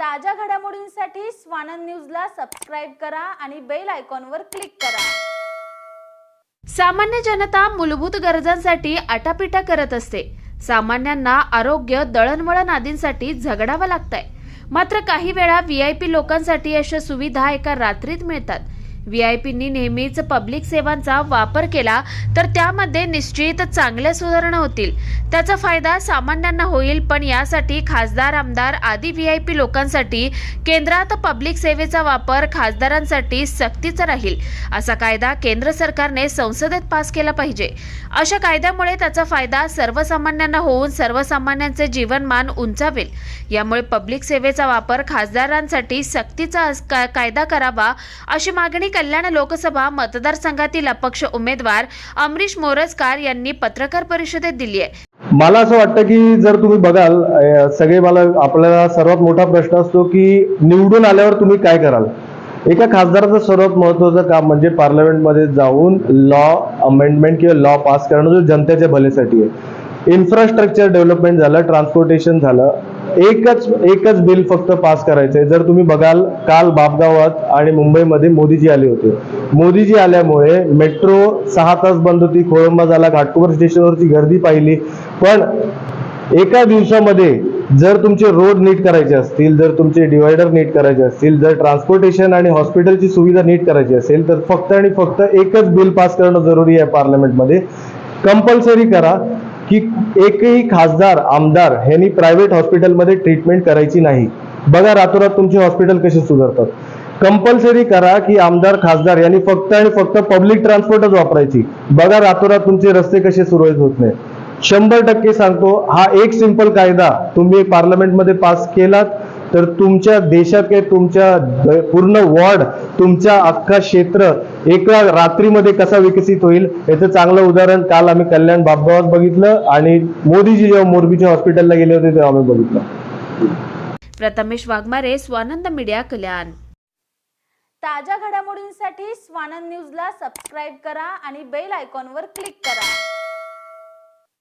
ताज्या घडामोडींसाठी स्वानंद न्यूजला सबस्क्राईब करा आणि बेल आयकॉनवर क्लिक करा. सामान्य जनता मूलभूत गरजांसाठी आटापिटा करत असते. सामान्यांना आरोग्य दळणवळण आदींसाठी झगडावं लागतंय. मात्र काही वेळा व्ही आय पी लोकांसाठी अशा सुविधा एका रात्रीत मिळतात. व्ही आय पींनी नेहमीच पब्लिक सेवांचा वापर केला तर त्यामध्ये निश्चित चांगल्या सुधारणा होतील. त्याचा फायदा सामान्यांना होईल पण यासाठी खासदार आमदार आदी व्ही आय पी लोकांसाठी केंद्रात पब्लिक सेवेचा वापर खासदारांसाठी सक्तीचा राहील. असा कायदा केंद्र सरकारने संसदेत पास केला पाहिजे. अशा कायद्यामुळे त्याचा फायदा सर्वसामान्यांना होऊन सर्वसामान्यांचे जीवनमान उंचावेल. यामुळे पब्लिक सेवेचा वापर खासदारांसाठी सक्तीचा अस- का- कायदा करावा अशी मागणी कल्याण लोकसभा मतदारसंघातील अपक्ष उमेदवार अमरीश मोरजकार यांनी पत्रकार परिषदेत दिली आहे. मला असं वाटतं की जर तुम्ही बघाल सगळे मला आपल्याला सर्वात मोठा प्रश्न असतो की निवडून आल्यावर तुम्ही काय कराल? एका खासदाराचं सर्वात महत्वाचं काम म्हणजे पार्लमेंटमध्ये जाऊन लॉ अमेंडमेंट किंवा लॉ पास करणं जो जनतेच्या भलेसाठी आहे. इन्फ्रास्ट्रक्चर डेव्हलपमेंट झालं ट्रान्सपोर्टेशन झालं एकच एकच बिल फक्त पास करायचंय. जर तुम्ही बघाल काल बापगावात आणि मुंबईमध्ये मोदीजी आले होते. मोदीजी आल्यामुळे मेट्रो सहा तास बंद होती खोळंबा झाला घाटकोपर स्टेशनवरची गर्दी पाहिली. पण एका दिवसामध्ये जर तुमचे रोड नीट करायचे असतील जर तुमचे डिवायडर नीट करायचे असतील जर ट्रान्सपोर्टेशन आणि हॉस्पिटलची सुविधा नीट करायची असेल तर फक्त आणि फक्त एकच बिल पास करणं जरुरी आहे पार्लमेंटमध्ये. कंपल्सरी करा. की एकही खासदार आमदार ह्यांनी प्रायव्हेट हॉस्पिटलमध्ये ट्रीटमेंट करायची नाही. बघा रातोरात तुमचे हॉस्पिटल कसे सुधारतात. कंपल्सरी करा की आमदार खासदार यांनी फक्त आणि फक्त पब्लिक ट्रान्सपोर्टच वापरायची. बघा रातोरात तुमचे रस्ते कसे सुरळीत होत नाही. शंभर टक्के सांगतो हा एक सिंपल कायदा तुम्ही पार्लमेंटमध्ये पास केलात तर तुमच्या देशात काही तुमच्या पूर्ण वॉर्ड तुमच्या अख्खा क्षेत्र एका रात्रीमध्ये कसा विकसित होईल याचं चांगलं उदाहरण काल आम्ही कल्याण बापगावात बघितलं आणि मोदीजी जेव्हा मोरबीच्या हॉस्पिटलला गेले होते तेव्हा आम्ही बघितलं. प्रथमेश वाघमारे स्वानंद मीडिया कल्याण. ताज्या घडामोडींसाठी स्वानंद न्यूजला सबस्क्राईब करा आणि बेल आयकॉनवर क्लिक करा.